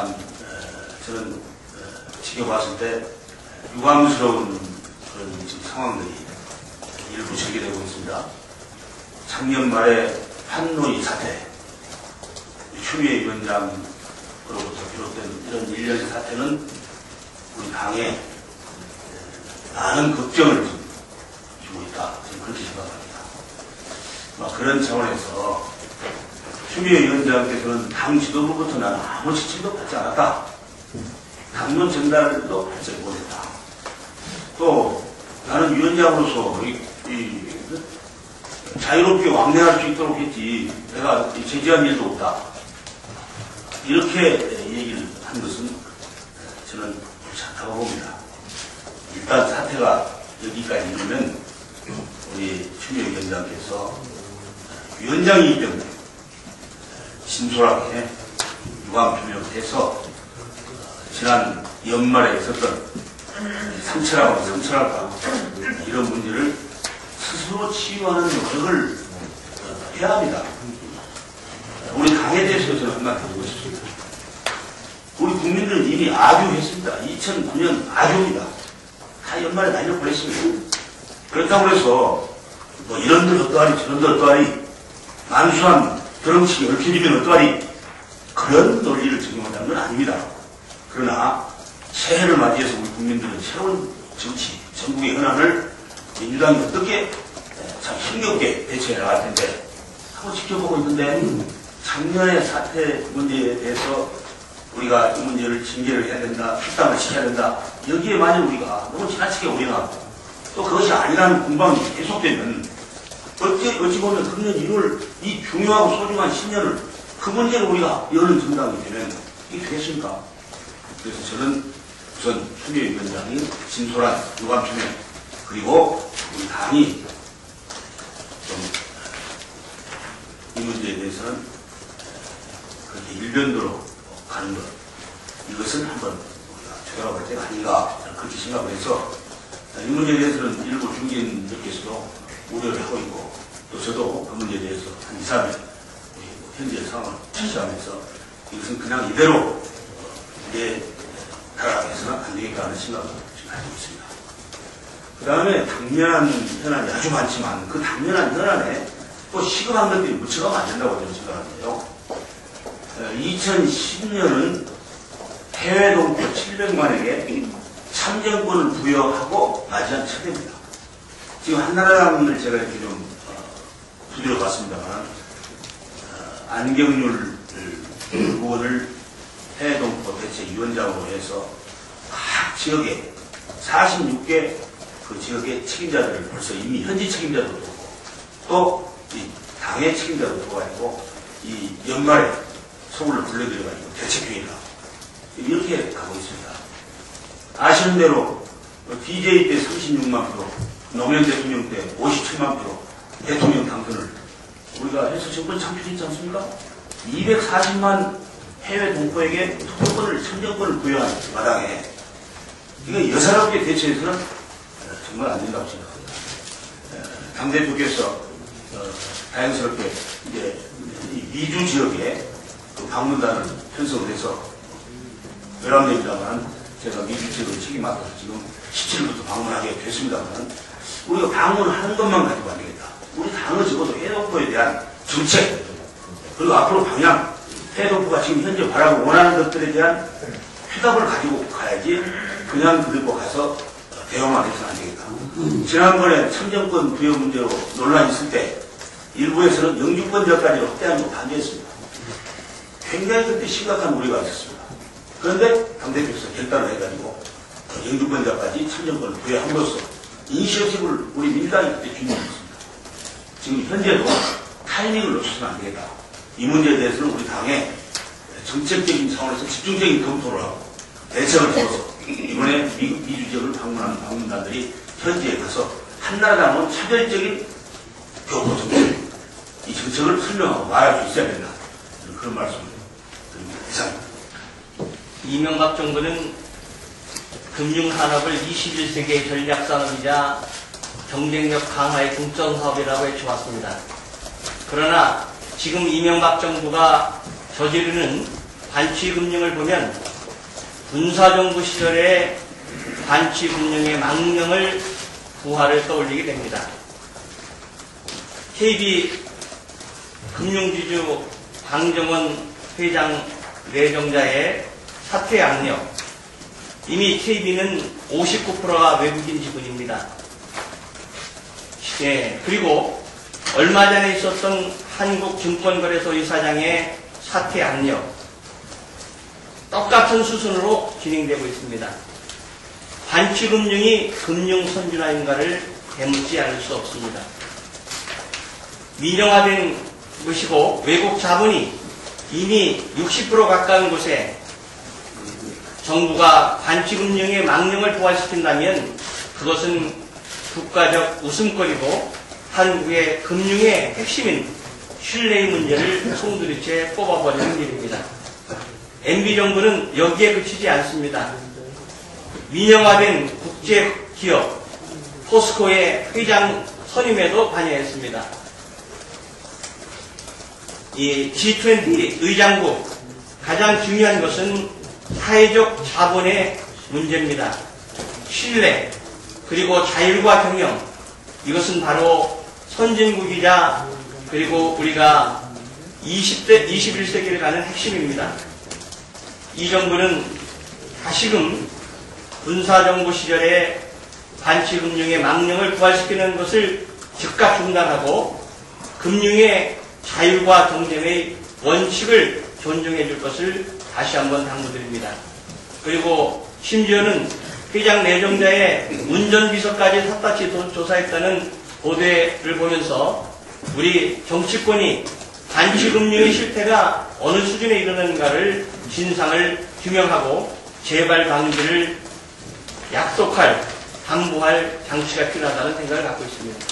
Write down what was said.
참 어, 저는 어, 지켜봤을 때 유감스러운 그런 상황들이 일부 제기되고 있습니다. 작년 말에 판노이 사태, 추미애 위원장으로부터 비롯된 이런 일련의 사태는 우리 당에 많은 걱정을 주고 있다. 그렇게 생각합니다. 뭐 그런 차원에서 추미애 위원장께서는 당 지도부부터 나는 아무 지침도 받지 않았다. 당론 전달도 받지 못했다. 또 나는 위원장으로서 이, 이, 자유롭게 왕래할 수 있도록 했지 내가 제지한 일도 없다. 이렇게 얘기를 한 것은 저는 옳지 않다고 봅니다. 일단 사태가 여기까지 이르면 우리 추미애 위원장께서 위원장이기 때문에 진솔하게 유감 표명을 해서 지난 연말에 있었던 상처라고 상처랄까 이런 문제를 스스로 치유하는 노력을 해야 합니다. 우리 당에 대해서 저는 한마디 드리고 싶습니다. 우리 국민들은 이미 아교했습니다. 2009년 아교입니다. 다 연말에 날려 보냈습니다. 그렇다고 해서 뭐 이런들 어떠하리 저런들 어떠하리 만수한 드럼치기 얽혀지면 어떠하리 그런 논리를 적용한다는 건 아닙니다. 그러나 새해를 맞이해서 우리 국민들은 새로운 정치, 전국의 현안을 민주당이 어떻게 참 힘겹게 대처해 나갈 텐데 한번 지켜보고 있는데 작년의 사태 문제에 대해서 우리가 이 문제를 징계를 해야 된다, 출당을 시켜야 된다. 여기에 만약 우리가 너무 지나치게 우리가 또 그것이 아니라는 공방이 계속되면 어찌, 어찌 보면 금년 1월 이 중요하고 소중한 10년을 그 문제를 우리가 여는 정당이 되면 이게 되겠습니까? 그래서 저는 우선 추미애 위원장이 진솔한 유감 표명 그리고 우리 당이 좀이 문제에 대해서는 그렇게 일변도로 가는 것 이것은 한번 우리가 되돌아볼 때가 아닌가 그렇게 생각을 해서 이 문제에 대해서는 일부 중진들께서도 우려를 하고 있고 또 저도 그 문제에 대해서 한 2, 3일 우리 현재 상황을 취시하면서 이것은 그냥 이대로 이제 타락해서는 안 되겠다 하는 생각을 지금 가지고 있습니다. 그 다음에 당면한 현안이 아주 많지만 그 당면한 현안에 또 시급한 것들이 묻혀가면 안 된다고 저는 생각하는데요. 2010년은 해외 동포 700만에게 참정권을 부여하고 맞이한 첫 해입니다. 지금 한나라당을 제가 이렇게 좀 어, 두드려 봤습니다만 어, 안경률 의원을 해외동포 대책위원장으로 해서 각 지역에 46개 그 지역의 책임자들을 벌써 이미 현지 책임자도 두고 또 이 당의 책임자도 두고가지고 이 연말에 서울을 불러들여가지고 대책회의가 이렇게 가고 있습니다. 아시는 대로 DJ 때 36만 표, 노무현 대통령 때 57만 표 대통령 당선을 우리가 해서 정권 창출했지 않습니까? 240만 해외 동포에게 투표권을, 참정권을 부여한 마당에 이거 여사롭게 대처해서는 정말 안 된다고 생각합니다. 당대표께서 어, 다행스럽게 이제 이 미주 지역에 그 방문단을 편성을 해서 열람됩니다만 제가 미주 지역을 책임 맡아서 지금 17일부터 방문하게 됐습니다만 우리가 방문하는 것만 가지고 안 되겠다. 우리 당은 적어도 해동포에 대한 정책 그리고 앞으로 방향 해동포가 지금 현재 바라고 원하는 것들에 대한 해답을 가지고 가야지 그냥 그들고 가서 대응만 해서는 안 되겠다. 지난번에 참정권 부여 문제로 논란이 있을 때 일부에서는 영주권자까지 확대하는 거 반대했습니다. 굉장히 그때 심각한 우려가 있었습니다. 그런데 당대표에서 결단을 해가지고 영주권자까지 참정권을 부여함으로써 이니셔티브를 우리 민주당이 그때 준비했습니다. 지금 현재도 타이밍을 놓쳐서는 안 되겠다. 이 문제에 대해서는 우리 당의 정책적인 차원에서 집중적인 검토를 하고 대책을 세워서 이번에 미국 미주 지역을 방문하는 방문단들이 현지에 가서 한나라당은 차별적인 교포 정책, 이 정책을 설명하고 말할 수 있어야 된다. 그런 말씀을 드립니다. 이상입니다. 이명박 정부는 금융산업을 21세기의 전략산업이자 경쟁력 강화의 중점 사업이라고 외쳐왔습니다. 그러나 지금 이명박 정부가 저지르는 반치금융을 보면 군사정부 시절의 반치금융의 망령을 부활을 떠올리게 됩니다. KB 금융지주 강정원 회장 내정자의 사퇴 양력. 이미 KB는 59%가 외국인 지분입니다. 예, 그리고 얼마 전에 있었던 한국증권거래소 이사장의 사퇴 압력. 똑같은 수순으로 진행되고 있습니다. 반치금융이 금융 선진화인가를 대묻지 않을 수 없습니다. 민영화된 것이고 외국 자본이 이미 60% 가까운 곳에 정부가 반치금융의 망령을 부활시킨다면 그것은 국가적 웃음거리고 한국의 금융의 핵심인 신뢰의 문제를 송두리째 뽑아버리는 일입니다. MB정부는 여기에 그치지 않습니다. 민영화된 국제 기업 포스코의 회장 선임에도 관여했습니다. 이 G20 의장국 가장 중요한 것은 사회적 자본의 문제입니다. 신뢰 그리고 자율과 경영 이것은 바로 선진국이자 그리고 우리가 20대 21세기를 가는 핵심입니다. 이 정부는 다시금 군사정부 시절에 반치금융의 망령을 부활시키는 것을 즉각 중단하고 금융의 자율과 경쟁의 원칙을 존중해 줄 것을 다시 한번 당부드립니다. 그리고 심지어는 회장 내정자의 운전비서까지 샅샅이 도- 조사했다는 보도를 보면서 우리 정치권이 반치금융의 실태가 어느 수준에 이르는가를 진상을 규명하고 재발 방지를 약속할, 당부할 장치가 필요하다는 생각을 갖고 있습니다.